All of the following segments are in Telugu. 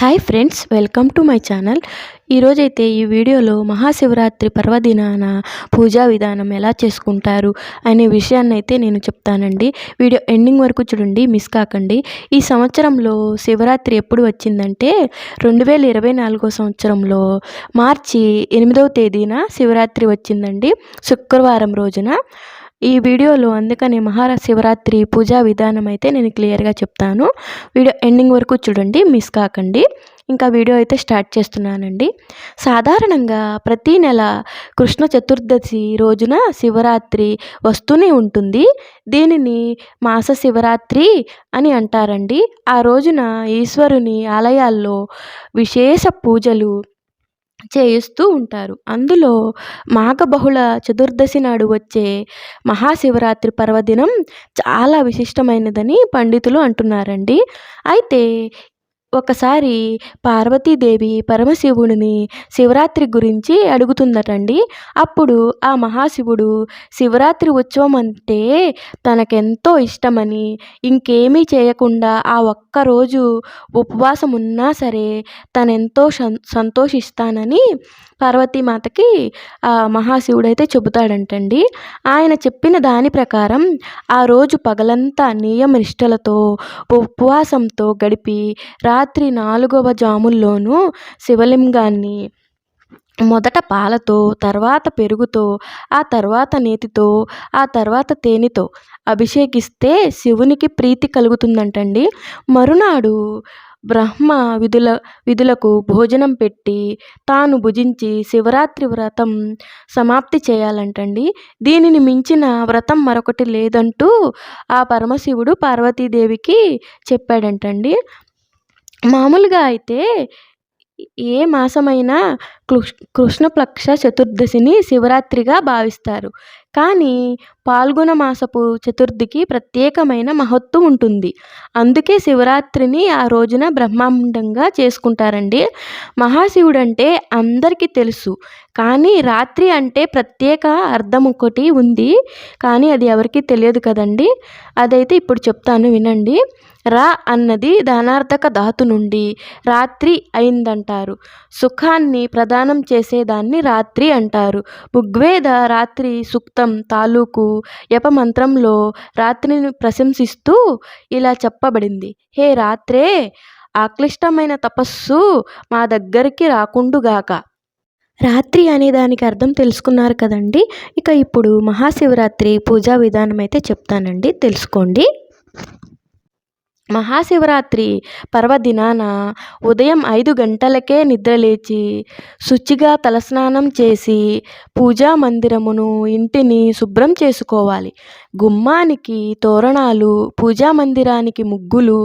Hi friends welcome to my channel ఈరోజైతే ఈ వీడియోలో మహాశివరాత్రి పర్వదినాన పూజా విధానం ఎలా చేసుకుంటారు అనే విషయాన్ని అయితే నేను చెప్తానండి. వీడియో ఎండింగ్ వరకు చూడండి మిస్ కాకండి. ఈ సంవత్సరంలో శివరాత్రి ఎప్పుడు వచ్చిందంటే రెండు వేల ఇరవై నాలుగో సంవత్సరంలో మార్చి ఎనిమిదవ తేదీన శివరాత్రి వచ్చిందండి శుక్రవారం రోజున. ఈ వీడియోలో అందుకనే మహారా శివరాత్రి పూజా విధానం అయితే నేను క్లియర్గా చెప్తాను. వీడియో ఎండింగ్ వరకు చూడండి మిస్ కాకండి. ఇంకా వీడియో అయితే స్టార్ట్ చేస్తున్నానండి. సాధారణంగా ప్రతీ నెల కృష్ణ చతుర్దశి రోజున శివరాత్రి వస్తూనే ఉంటుంది. దీనిని మాస శివరాత్రి అని అంటారండి. ఆ రోజున ఈశ్వరుని ఆలయాల్లో విశేష పూజలు చేయిస్తూ ఉంటారు. అందులో మాఘబహుళ చతుర్దశి నాడు వచ్చే మహాశివరాత్రి పర్వదినం చాలా విశిష్టమైనదని పండితులు అంటున్నారండి. అయితే ఒకసారి పార్వతీదేవి పరమశివుడిని శివరాత్రి గురించి అడుగుతుందటండి. అప్పుడు ఆ మహాశివుడు శివరాత్రి ఉత్సవం అంటే తనకెంతో ఇష్టమని ఇంకేమీ చేయకుండా ఆ ఒక్కరోజు ఉపవాసం ఉన్నా సరే తనెంతో సంతోషిస్తానని పార్వతీమాతకి ఆ మహాశివుడైతే చెబుతాడంటండి. ఆయన చెప్పిన దాని ప్రకారం ఆ రోజు పగలంతా నియమ నిష్టలతో ఉపవాసంతో గడిపి రాత్రి నాలుగవ జాముల్లోనూ శివలింగాన్ని మొదట పాలతో తర్వాత పెరుగుతో ఆ తర్వాత నేతితో ఆ తర్వాత తేనెతో అభిషేకిస్తే శివునికి ప్రీతి కలుగుతుందంటండి. మరునాడు బ్రహ్మ విధుల విధులకు భోజనం పెట్టి తాను భుజించి శివరాత్రి వ్రతం సమాప్తి చేయాలంటండి. దీనిని మించిన వ్రతం మరొకటి లేదంటూ ఆ పరమశివుడు పార్వతీదేవికి చెప్పాడంటండి. మామూలుగా అయితే ఏ మాసమైనా కృష్ కృష్ణపక్ష చతుర్దశిని శివరాత్రిగా భావిస్తారు. కానీ పాల్గొన మాసపు చతుర్థికి ప్రత్యేకమైన మహత్వం ఉంటుంది. అందుకే శివరాత్రిని ఆ రోజున బ్రహ్మాండంగా చేసుకుంటారండి. మహాశివుడు అంటే అందరికీ తెలుసు. కానీ రాత్రి అంటే ప్రత్యేక అర్థం ఒకటి ఉంది. కానీ అది ఎవరికీ తెలియదు కదండి. అదైతే ఇప్పుడు చెప్తాను వినండి. రా అన్నది ధనార్థక ధాతు నుండి రాత్రి అయిందంటారు. సుఖాన్ని ప్రదానం చేసేదాన్ని రాత్రి అంటారు. ఋగ్వేద రాత్రి సుక్త తాలూకు యపమంత్రంలో రాత్రిని ప్రశంసిస్తూ ఇలా చెప్పబడింది. హే రాత్రే ఆక్లిష్టమైన తపస్సు మా దగ్గరికి రాకుండుగాక రాత్రి అనే దానికి అర్థం తెలుసుకున్నారు కదండి. ఇక ఇప్పుడు మహాశివరాత్రి పూజా విధానం అయితే చెప్తానండి. తెలుసుకోండి. మహాశివరాత్రి పర్వదినాన ఉదయం ఐదు గంటలకే నిద్రలేచి శుచిగా తలస్నానం చేసి పూజా మందిరమును ఇంటిని శుభ్రం చేసుకోవాలి. గుమ్మానికి తోరణాలు పూజా మందిరానికి ముగ్గులు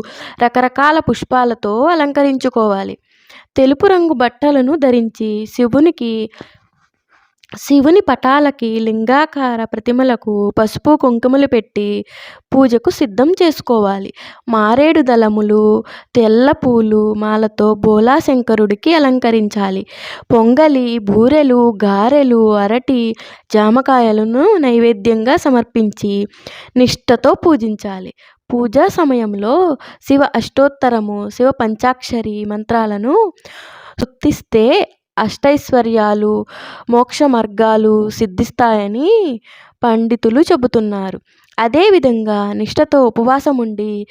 రకరకాల పుష్పాలతో అలంకరించుకోవాలి. తెలుపు రంగు బట్టలను ధరించి శివునికి శివుని పటాలకి లింగాకార ప్రతిమలకు పసుపు కుంకుమలు పెట్టి పూజకు సిద్ధం చేసుకోవాలి. మారేడు దళములు తెల్ల పూలు మాలతో బోలాశంకరుడికి అలంకరించాలి. పొంగలి బూరెలు గారెలు అరటి జామకాయలను నైవేద్యంగా సమర్పించి నిష్టతో పూజించాలి. పూజా సమయంలో శివ అష్టోత్తరము శివ పంచాక్షరి మంత్రాలను సుప్తిస్తే అష్టైశ్వర్యాలు మోక్ష మార్గాలు సిద్ధిస్తాయని పండితులు చెబుతున్నారు. అదేవిధంగా నిష్టతో ఉపవాసం ఉండి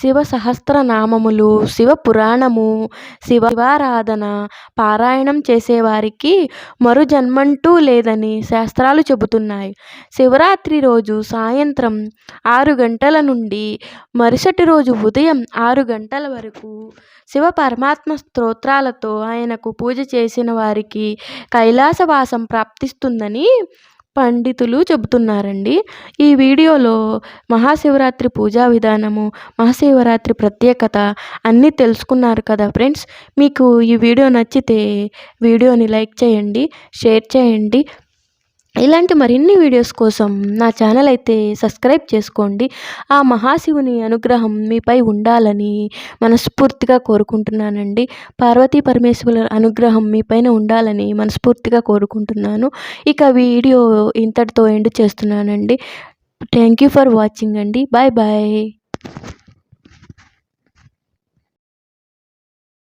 శివ సహస్రనామములు శివ పురాణము శివారాధన పారాయణం చేసేవారికి మరు జన్మంటూ లేదని శాస్త్రాలు చెబుతున్నాయి. శివరాత్రి రోజు సాయంత్రం ఆరు గంటల నుండి మరుసటి రోజు ఉదయం ఆరు గంటల వరకు శివ పరమాత్మ స్తోత్రాలతో ఆయనకు పూజ చేసిన వారికి కైలాసవాసం ప్రాప్తిస్తుందని పండితులు చెబుతున్నారండి. ఈ వీడియోలో మహాశివరాత్రి పూజా విధానము మహాశివరాత్రి ప్రత్యేకత అన్నీ తెలుసుకున్నారు కదా ఫ్రెండ్స్. మీకు ఈ వీడియో నచ్చితే వీడియోని లైక్ చేయండి షేర్ చేయండి. ఇలాంటి మరిన్ని వీడియోస్ కోసం నా ఛానల్ అయితే సబ్స్క్రైబ్ చేసుకోండి. ఆ మహాశివుని అనుగ్రహం మీపై ఉండాలని మనస్ఫూర్తిగా కోరుకుంటున్నానండి. పార్వతీ పరమేశ్వరుల అనుగ్రహం మీపైన ఉండాలని మనస్ఫూర్తిగా కోరుకుంటున్నాను. ఇక వీడియో ఇంతటితో ఎండ్ చేస్తున్నానండి. థ్యాంక్ యూ ఫర్ వాచింగ్ అండి. Bye bye